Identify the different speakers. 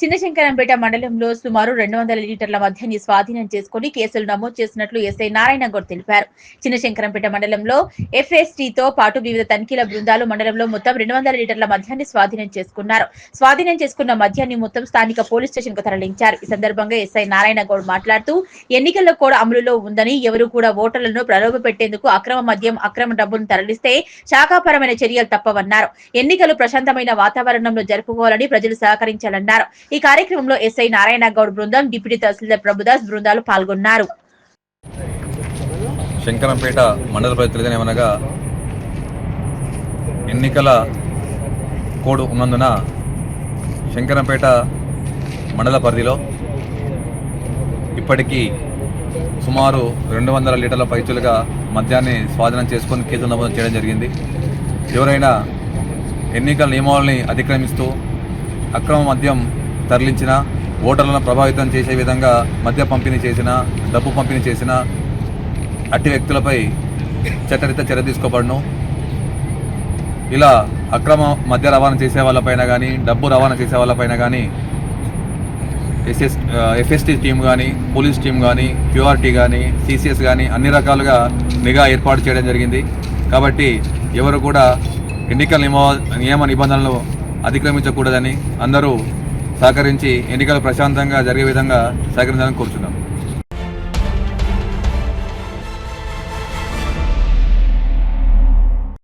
Speaker 1: చిన్నశంకరంపేట మండలంలో సుమారు రెండు వందల లీటర్ల మద్యాన్ని స్వాధీనం చేసుకుని కేసులు నమోదు చేసినట్లు ఎస్ఐ నారాయణ గౌడ్ తెలిపారు. చిన్నశంకరంపేట మండలంలో ఎఫ్ఎస్టీతో పాటు వివిధ తనిఖీల బృందాలు మండలంలో మొత్తం రెండు వందల లీటర్ల మద్యాన్ని స్వాధీనం చేసుకున్నారు. స్వాధీనం చేసుకున్న మద్యాన్ని మొత్తం స్థానిక పోలీస్ స్టేషన్కు తరలించారు. ఈ సందర్భంగా ఎస్ఐ నారాయణ గౌడ్ మాట్లాడుతూ ఎన్నికల్లో కూడా అమలులో ఉందని ఎవరు కూడా ఓటర్లను ప్రలోభ పెట్టేందుకు అక్రమ మద్యం అక్రమ డబ్బును తరలిస్తే శాఖాపరమైన చర్యలు తప్పవన్నారు. ఎన్నికలు ప్రశాంతమైన వాతావరణంలో జరుపుకోవాలని ప్రజలు సహకరించాలన్నారు. ఈ కార్యక్రమంలో ఎస్ఐ నారాయణ గౌడ్ బృందం డిప్యూటీ తహసీల్దార్ ప్రభుదాస్ బృందాలు పాల్గొన్నారు.
Speaker 2: శంకరంపేట మండల ప్రజలు ఏమనగా ఎన్నికల కోడ్ ఉన్నందున శంకరంపేట మండల పరిధిలో ఇప్పటికీ సుమారు రెండు వందల లీటర్ల పైచులుగా మద్యాన్ని స్వాధీనం చేసుకొని కేసులు నమోదు చేయడం జరిగింది. ఎవరైనా ఎన్నికల నియమావళిని అతిక్రమిస్తూ అక్రమ మద్యం తరలించిన ఓటర్లను ప్రభావితం చేసే విధంగా మద్య పంపిణీ చేసిన డబ్బు పంపిణీ చేసిన అట్టి వ్యక్తులపై చట్టరిత చర్య తీసుకోబడను. ఇలా అక్రమ మద్య రవాణా చేసే వాళ్ళపైన కానీ డబ్బు రవాణా చేసే వాళ్ళపైన కానీ ఎస్ఎస్ ఎఫ్ఎస్టీ టీం కానీ పోలీస్ టీం కానీ క్యూఆర్టీ కానీ సిసిఎస్ కానీ అన్ని రకాలుగా నిఘా ఏర్పాటు చేయడం జరిగింది. కాబట్టి ఎవరు కూడా ఎన్నికల నియమ నియమ నిబంధనలు అతిక్రమించకూడదని అందరూ సహకరించి ఎన్నికలు ప్రశాంతంగా జరిగే విధంగా సహకరించాలని కోరుతున్నాం